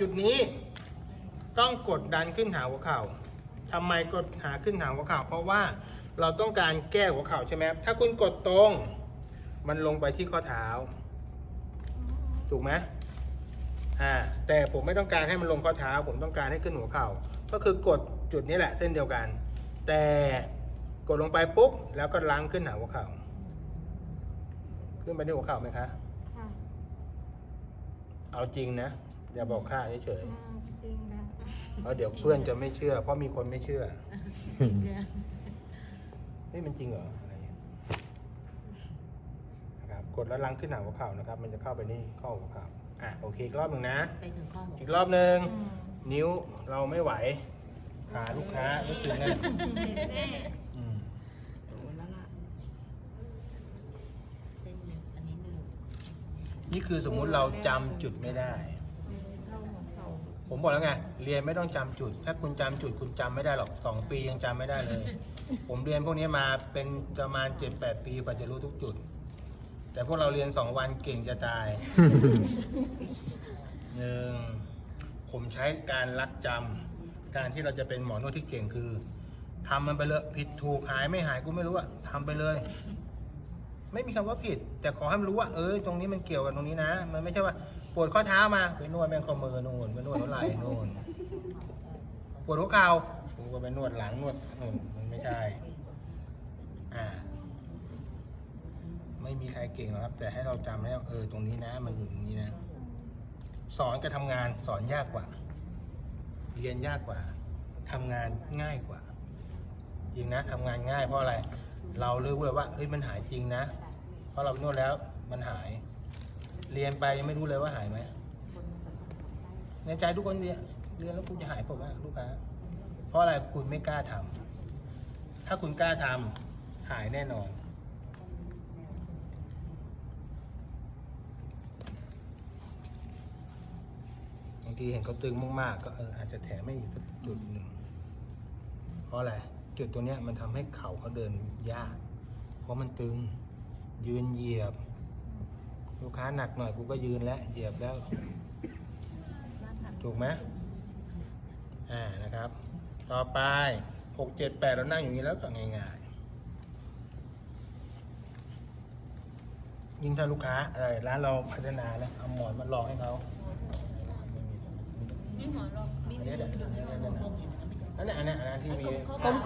จุดนี้ ต้องกดดันขึ้นหาหัวเข่าทำไมกดหาขึ้นหาหัวเข่า เพราะว่าเราต้องการแก้หัวเข่าใช่ไหมถ้าคุณกดตรง มันลงไปที่ข้อเท้า ถูกไหมอ่าแต่ผมไม่ต้องการให้มันลงข้อเท้า ผมต้องการให้ขึ้นหัวเข่า ก็คือกดจุดนี้แหละเส้นเดียวกัน แต่กดลงไปปุ๊บแล้วก็ล้างขึ้นหาหัวเข่า ขึ้นไปที่หัวเข่าไหมคะค่ะเอาจริงนะ อย่าบอกค่าเฉยอืมจริงนะๆเพราะเดี๋ยวเพื่อนจะไม่เชื่อ เพราะมีคนไม่เชื่อเฮ้ยมันจริงเหรออะไรเงี้ยนะครับกดแล้วล้างขึ้นหาหัวเข่านะครับ มันจะเข้าไปนี่ข้อหัวเข่าอะโอเคอีกรอบหนึ่งนะ ไปถึงข้อหมอีกรอบหนึ่งอืมนิ้วเราไม่ไหวหาลูกค้าลูกถึงนะอืมโอ้แล้วล่ะเส้นหนึ่งอันนี้หนึ่งนี่คือสมมุติเราจำจุดไม่ได้ ผมบอกแล้วไงเรียนไม่ต้องจำจุด ถ้าคุณจำจุดคุณจำไม่ได้หรอกสองปียังจำไม่ได้เลย ผมเรียนพวกนี้มาเป็นประมาณเจ็ดแปดปีกว่าจะรู้ทุกจุด แต่พวกเราเรียนสองวันเก่งจะตายหนึ่งผมใช้การรักจำการที่เราจะเป็นหมอนวดที่เก่งคือทำมันไปเลยผิดถูกหายไม่หายกูไม่รู้อะทำไปเลย ไม่มีคำว่าผิด แต่ขอให้มันรู้ว่า เออตรงนี้มันเกี่ยวกับตรงนี้นะ มันไม่ใช่ว่าปวดข้อเท้ามาไปนวดแมงข้อมือนู่นไปนวดหัวไหล่นู่นปวดหัวเข่ากูก็ไปนวดหลังนวดนู่นมันไม่ใช่ อ่า ไม่มีใครเก่งหรอกครับ แต่ให้เราจำให้วเออตรงนี้นะ มันอยู่ตรงนี้นะ สอนกับทำงานสอนยากกว่า เรียนยากกว่าทำงานง่ายกว่าจริงนะทำงานง่ายเพราะอะไร เรารู้เลยว่าเฮ้ยมันหายจริงนะ เพราะเรานวดแล้วมันหาย เรียนไปยังไม่รู้เลยว่าหายไหมในใจทุกคนเรียนเรียนแล้วคุณจะหายผมว่าลูกค้าเพราะอะไรคุณไม่กล้าทำถ้าคุณกล้าทำหายแน่นอน บางทีเห็นเขาตึงมากๆ ก็เอออาจจะแถมไม่อีกสักจุดหนึ่งเพราะอะไร จุดตัวเนี้ยมันทำให้เข่าเขาเดินยาก เพราะมันตึงยืนเหยียบ ลูกค้าหนักหน่อยกูก็ยืนแล้วเหยียบแล้ว ถูกไหมอ่านะครับ ต่อไปหกเจ็ดแปดเรานั่งอย่างนี้แล้วก็ง่ายๆ ยิ่งถ้าลูกค้าอะไรร้านเราพัฒนาแล้วเอาหมอนมาลองให้เขาไม่หมอหรอกมีอันนี้เดี๋ยวกลมๆอยู่นะอันนี้อันนี้อันนี้ที่มีกลม